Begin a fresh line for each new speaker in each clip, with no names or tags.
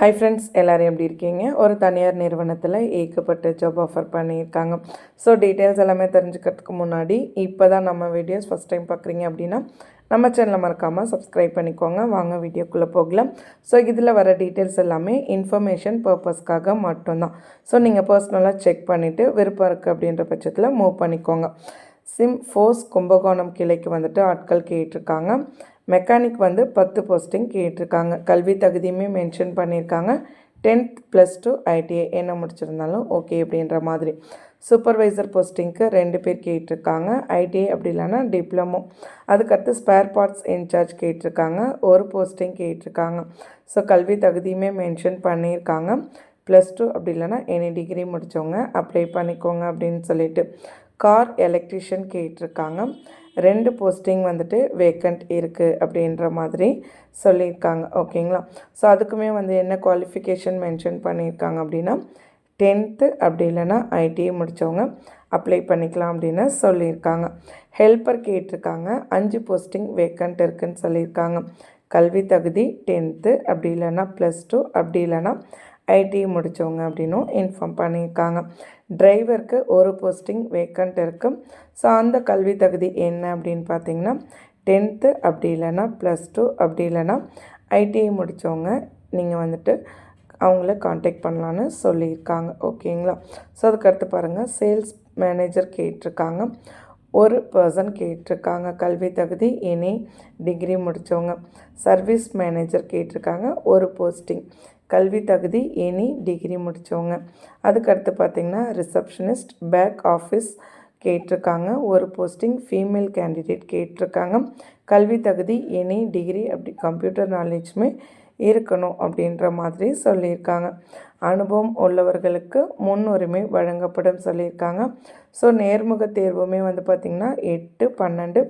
Hi friends எல்லோரும் எப்படி இருக்கீங்க? ஒரு தனியார் நிறுவனத்தில் ஏகப்பட்ட ஜாப் ஆஃபர் பண்ணியிருக்காங்க. ஸோ டீட்டெயில்ஸ் எல்லாமே தெரிஞ்சுக்கிறதுக்கு முன்னாடி இப்போ தான் நம்ம வீடியோஸ் ஃபஸ்ட் டைம் பார்க்குறீங்க அப்படின்னா நம்ம சேனலை மறக்காமல் சப்ஸ்கிரைப் பண்ணிக்கோங்க. வாங்க வீடியோக்குள்ளே போகலாம். ஸோ இதில் வர டீட்டெயில்ஸ் எல்லாமே இன்ஃபர்மேஷன் பர்பஸ்க்காக மட்டும்தான். ஸோ நீங்கள் பர்சனலாக செக் பண்ணிவிட்டு விருப்பம் இருக்குது அப்படின்ற பட்சத்தில் மூவ் பண்ணிக்கோங்க. சிம் ஃபோர்ஸ் கும்பகோணம் கிளைக்கு வந்துட்டு ஆட்கள் கேட்டிருக்காங்க. மெக்கானிக் வந்து பத்து போஸ்டிங் கேட்டிருக்காங்க. கல்வி தகுதியுமே மென்ஷன் பண்ணியிருக்காங்க. டென்த் ப்ளஸ் டூ ஐடிஐ என்ன முடிச்சிருந்தாலும் ஓகே அப்படின்ற மாதிரி. சூப்பர்வைசர் போஸ்டிங்க்கு ரெண்டு பேர் கேட்டிருக்காங்க. ஐடிஐ அப்படி இல்லைன்னா டிப்ளமோ அதுக்கடுத்து ஸ்பேர் பார்ட்ஸ் இன்சார்ஜ் கேட்டிருக்காங்க. ஒரு போஸ்டிங் கேட்டிருக்காங்க. ஸோ கல்வி தகுதியுமே மென்ஷன் பண்ணியிருக்காங்க. ப்ளஸ் டூ அப்படி இல்லைன்னா எனி டிகிரி முடித்தவங்க அப்ளை பண்ணிக்கோங்க அப்படின்னு சொல்லிட்டு. கார் எலக்ட்ரிஷியன் கேட்டிருக்காங்க. ரெண்டு போஸ்டிங் வந்துட்டு வேக்கண்ட் இருக்குது அப்படின்ற மாதிரி சொல்லியிருக்காங்க. ஓகேங்களா? ஸோ அதுக்குமே வந்து என்ன குவாலிஃபிகேஷன் மென்ஷன் பண்ணியிருக்காங்க அப்படின்னா டென்த்து அப்படி இல்லைன்னா ஐடிஐ முடித்தவங்க அப்ளை பண்ணிக்கலாம் அப்படின்னு சொல்லியிருக்காங்க. ஹெல்ப்பர் கேட்டிருக்காங்க. அஞ்சு போஸ்டிங் வேக்கண்ட் இருக்குதுன்னு சொல்லியிருக்காங்க. கல்வி தகுதி டென்த்து அப்படி இல்லைன்னா ப்ளஸ் டூ அப்படி இல்லைன்னா ஐடி முடித்தவங்க அப்படின்னும் இன்ஃபார்ம் பண்ணியிருக்காங்க. டிரைவருக்கு ஒரு போஸ்டிங் வேக்கண்ட் இருக்குது ஸோ அந்த கல்வி தகுதி என்ன அப்படின்னு பார்த்தீங்கன்னா டென்த்து அப்படி இல்லைன்னா ப்ளஸ் டூ அப்படி இல்லைன்னா ஐடிஐ முடித்தவங்க நீங்கள் வந்துட்டு அவங்கள காண்டாக்ட் பண்ணலான்னு சொல்லியிருக்காங்க. ஓகேங்களா ஸோ அதுக்கடுத்து பாருங்கள் சேல்ஸ் மேனேஜர் கேட்டிருக்காங்க. ஒரு பர்சன் கேட்டிருக்காங்க. கல்வி தகுதி இனி டிகிரி முடித்தவங்க சர்வீஸ் மேனேஜர் கேட்டிருக்காங்க. ஒரு போஸ்டிங் கல்வி தகுதி எனி டிகிரி முடித்தவங்க அதுக்கடுத்து பார்த்திங்கன்னா ரிசப்ஷனிஸ்ட் பேக் ஆஃபீஸ் கேட்டிருக்காங்க. ஒரு போஸ்டிங் ஃபீமேல் கேண்டிடேட் கேட்டிருக்காங்க. கல்வி தகுதி எனி டிகிரி அப்படி கம்ப்யூட்டர் நாலேஜுமே இருக்கணும் அப்படின்ற மாதிரி சொல்லியிருக்காங்க. அனுபவம் உள்ளவர்களுக்கு முன்னுரிமை வழங்கப்படும் சொல்லியிருக்காங்க. ஸோ நேர்முக தேர்வுமே வந்து பார்த்திங்கன்னா எட்டு பன்னெண்டு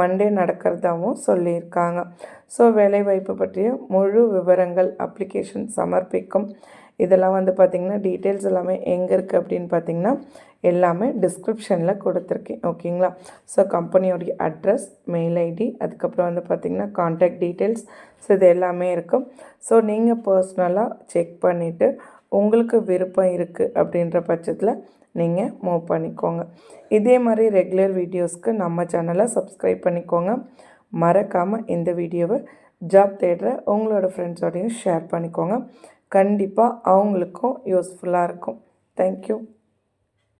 மண்டே நடக்கிறதாகவும் சொல்லியிருக்காங்க. ஸோ வேலைவாய்ப்பு பற்றிய முழு விவரங்கள் அப்ளிகேஷன் சமர்ப்பிக்கும் இதெல்லாம் வந்து பார்த்திங்கன்னா டீட்டெயில்ஸ் எல்லாமே எங்கே இருக்குது அப்படின்னு பார்த்திங்கன்னா எல்லாமே டிஸ்கிரிப்ஷனில் கொடுத்துருக்கேன். ஓகேங்களா ஸோ கம்பெனியோடைய அட்ரஸ் மெயில் ஐடி அதுக்கப்புறம் வந்து பார்த்திங்கன்னா காண்டாக்ட் டீட்டெயில்ஸ் ஸோ இது எல்லாமே இருக்கும். ஸோ நீங்கள் பர்சனலாக செக் பண்ணிவிட்டு உங்களுக்கு விருப்பம் இருக்குது அப்படின்ற பட்சத்தில் நீங்கள் மூவ் பண்ணிக்கோங்க. இதே மாதிரி ரெகுலர் வீடியோஸ்க்கு நம்ம சேனலை சப்ஸ்கிரைப் பண்ணிக்கோங்க. மறக்காமல் இந்த வீடியோவை ஜாப் தேடுற உங்களோட ஃப்ரெண்ட்ஸோடையும் ஷேர் பண்ணிக்கோங்க. கண்டிப்பாக அவங்களுக்கும் யூஸ்ஃபுல்லாக இருக்கும். தேங்க்யூ